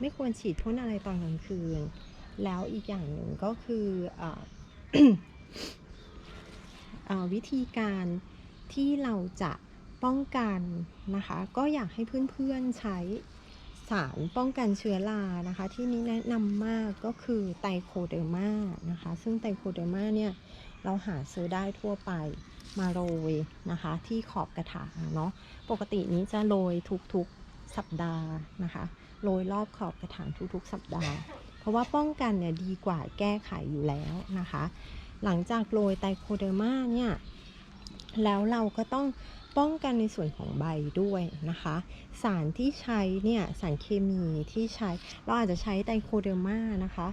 ไม่ควรฉีดพ่นอะไรตอนกลางคืน แล้วอีกอย่างหนึ่งก็คือออวิธีการที่เราจะป้องกันนะคะ ก็อยากให้เพื่อนๆใช้สารป้องกันเชื้อรานะคะ ที่นี้แนะนำมากก็คือไตโคเดอร์มานะคะ ซึ่งไตโคเดอร์มาเนี่ยเราหาซื้อได้ทั่วไปมาโรยนะคะ ที่ขอบกระถางเนาะปกตินี้จะโรยทุกๆ สัปดาห์นะคะโรยรอบขอบกระถางทุกๆ สัปดาห์ เพราะว่าป้องกันเนี่ยดีกว่าแก้ไขอยู่แล้วนะคะ หลังจากโรยไตโคเดอร์มาเนี่ยแล้วเราก็ต้องป้องกันในส่วนของใบด้วยนะคะ สารที่ใช้เนี่ยสารเคมีที่ใช้ เราอาจจะใช้ไตโคเดอร์มานะคะ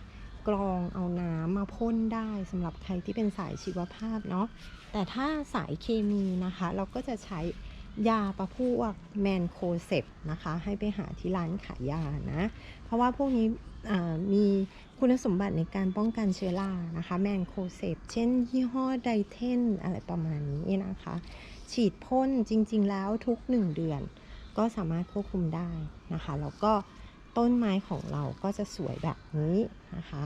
กรองเอาน้ำมาพ่นได้สำหรับใครที่เป็นสายชีวภาพเนาะแต่ถ้าสายเคมีนะคะ เราก็จะใช้ ยาประพวกแมนโคเซปนะคะ ให้ไปหาที่ร้านขายยานะ เพราะว่าพวกนี้มีคุณสมบัติในการป้องกันเชื้อรานะคะ แมนโคเซปเช่นยี่ห้อไดเทนอะไรประมาณนี้นะคะ ฉีดพ่นจริง ๆ แล้วทุก 1 เดือน ก็สามารถควบคุมได้นะคะ แล้วก็ต้นไม้ของเราก็จะสวยแบบนี้นะคะ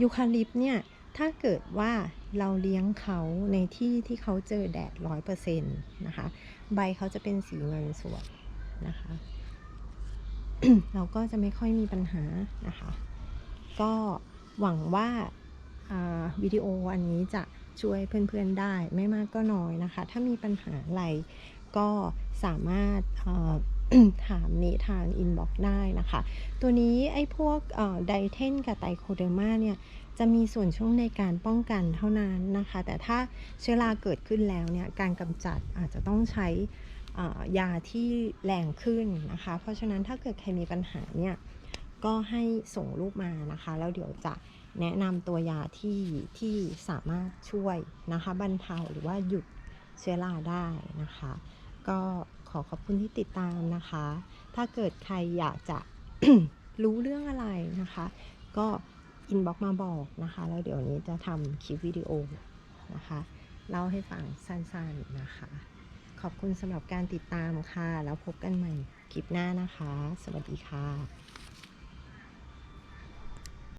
ยูคาลิปต์เนี่ย ถ้าเกิดว่าเราเลี้ยงเขาในที่ที่เขาเจอแดดร้อยเปอร์เซ็นต์นะคะ ใบเขาจะเป็นสีเงินสวยนะคะ เราก็จะไม่ค่อยมีปัญหานะคะ ก็หวังว่าาวิดีโออันนี้จะช่วยเพื่อนๆได้ไม่มากก็น้อยนะคะ ถ้ามีปัญหาอะไรก็สามารถ ถามนี้ทางอินบ็อกได้นะคะ ตัวนี้ไอ้พวกไดเทนกับไตโคเดอร์มาเนี่ยจะมีส่วนช่วงในการป้องกันเท่านั้นนะคะ แต่ถ้าเชื้อราเกิดขึ้นแล้วเนี่ยการกำจัดอาจจะต้องใช้ยาที่แรงขึ้นนะคะ เพราะฉะนั้นถ้าเกิดใครมีปัญหาเนี่ยก็ให้ส่งรูปมานะคะ แล้วเดี๋ยวจะแนะนำตัวยาที่ที่สามารถช่วยนะคะบรรเทาหรือว่าหยุดเชื้อราได้นะคะ ก็ ขอขอบคุณที่ติดตามนะคะ ถ้าเกิดใครอยากจะ รู้เรื่องอะไรนะคะ ก็อินบ็อกมาบอกนะคะ แล้วเดี๋ยวนี้จะทำคลิปวิดีโอนะคะเล่าให้ฟังสั้นๆนะคะ ขอบคุณสำหรับการติดตามค่ะ แล้วพบกันใหม่คลิปหน้านะคะ สวัสดีค่ะ